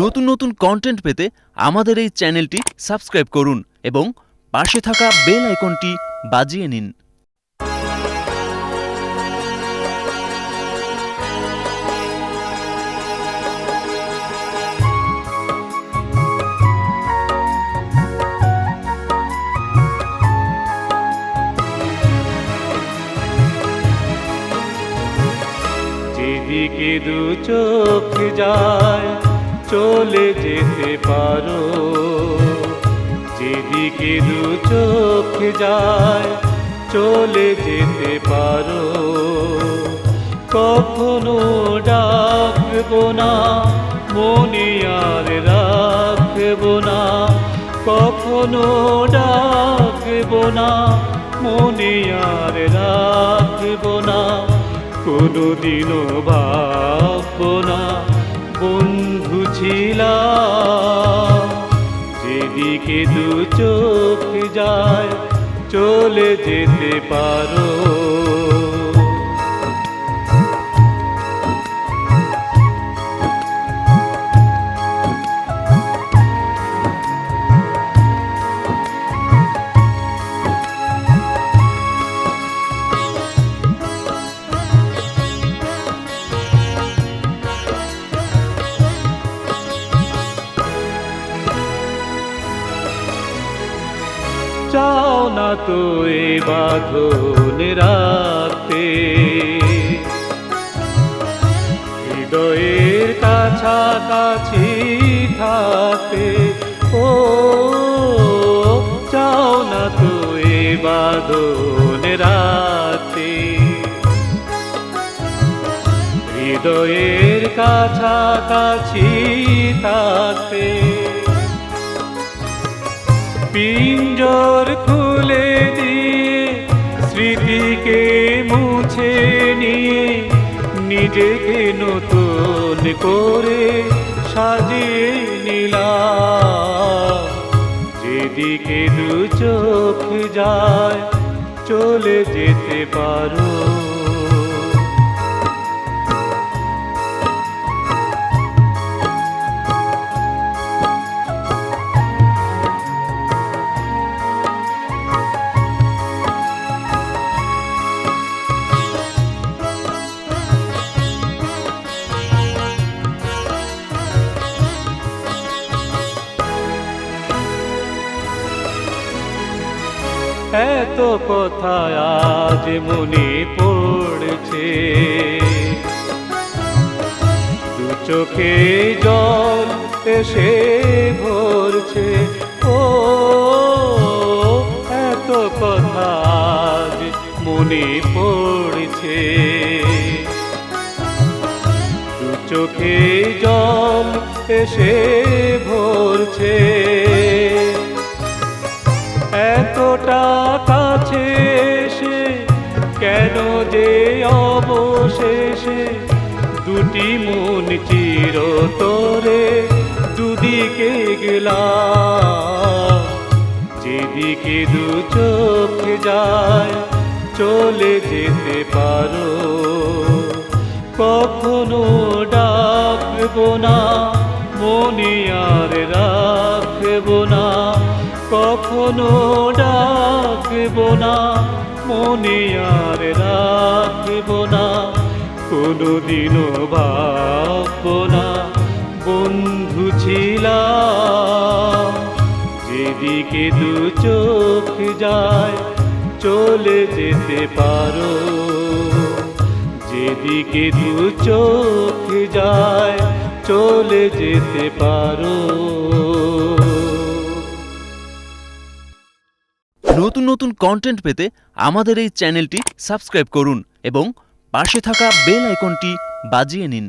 নতুন নতুন কন্টেন্ট পেতে আমাদের এই চ্যানেলটি সাবস্ক্রাইব করুন এবং পাশে থাকা বেল আইকনটি বাজিয়ে নিন। যেদিকে দু চোখ যায় চলে যেতে পারো। যেদিকে দু চোখ যায়, চলে যেতে পারো। কখনো ডাকবো না, মনে আর রাখব না। কখনো ডাকবো না, মনে আর রাখব না। কোনোদিনও ভাববো না। বন্ধু ছিলাম। যেদিকে দু চোখ যায় চলে যেতে পারো। চাও না তো এ বাঁধন রাখতে হৃদয়ের কাছাকাছি থাকতে ও, চাও না তো এ বাঁধন রাখতে হৃদয়ের কাছাকাছি থাকতে পিঞ্জর খুলে দিয়ে, স্মৃতিকে মুছে নিয়ে, নিজেকে নতুন করে সাজিয়ে নিলাম। যেদিকে দু চোখ যায়, চলে যেতে পারো। এত কথা আজ মনে পড়ছে। দু চোখে জল এসে ভরছে। ও, এত কথা আজ মনে পড়ছে। দু চোখে জল এসে ভরছে। এতটা কাছে এসে কেন যে অবশেষে দুটি মন চির তোরে দুদিকে গেলা যেদিকে দু চোখ যায় চলে যেতে পারো। কখনো ডাকবো না, মনে আর কখনো ডাকবো না, মনে আর রাখব না। কোনোদিনও ভাববো না, বন্ধু ছিলাম। যেদিকে দু চোখ যায়, চলে যেতে পারো। যেদিকে দু চোখ যায়, চলে যেতে পারো। নতুন নতুন কন্টেন্ট পেতে আমাদের এই চ্যানেলটি সাবস্ক্রাইব করুন এবং পাশে থাকা বেল আইকনটি বাজিয়ে নিন।